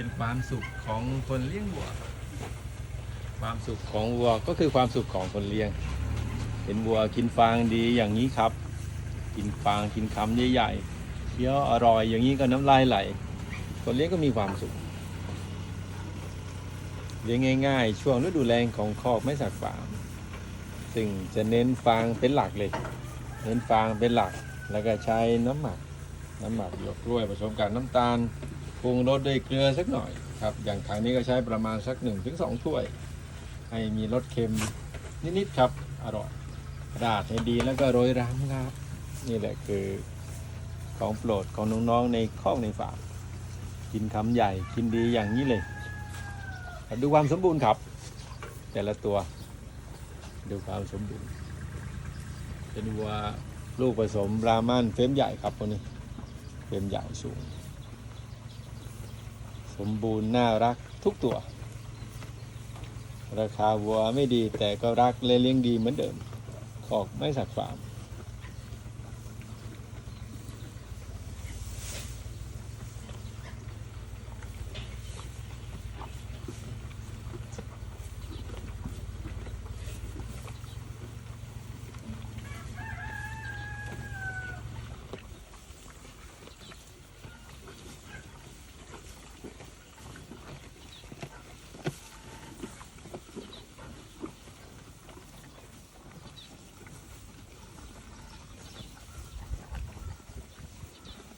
เป็นความสุขของคนเลี้ยงวัว ความสุขของวัวก็คือความสุขของคนเลี้ยง เห็นวัวกินฟางดีอย่างนี้ครับ กินฟางกินคำใหญ่ๆเคี้ยวอร่อยอย่างนี้ก็น้ำลายไหล คนเลี้ยงก็มีความสุข เลี้ยงง่าย ๆ ช่วงฤดูแรงของคอกไม่สักฟางซึ่งจะเน้นฟางเป็นหลักเลย เน้นฟางเป็นหลัก แล้วก็ใช้น้ำหมัก น้ำหมักหยวกกล้วยผสมกับน้ำตาล ปรุงรสด้วยเกลือสักหน่อยครับ อย่างครั้งนี้ก็ใช้ประมาณสัก1นถึงสถ้วย ให้มีรสเค็มนิดๆครับ อร่อยราดให้ดีแล้วก็โรยรำครับ นี่แหละคือของโปรดของน้องๆในคอกในฟาร์มกินคำใหญ่กินดีอย่างนี้เลย ดูความสมบูรณ์ครับ แต่ละตัว ดูความสมบูรณ์ เป็นวัวลูกผสมบรามันเฟมใหญ่ครับคนนี้เฟมใหญ่สูง สมบูรณ์น่ารักทุกตัว ราคาวัวไม่ดีแต่ก็รักและเลี้ยงดีเหมือนเดิมออกไม่สักฟาร์ม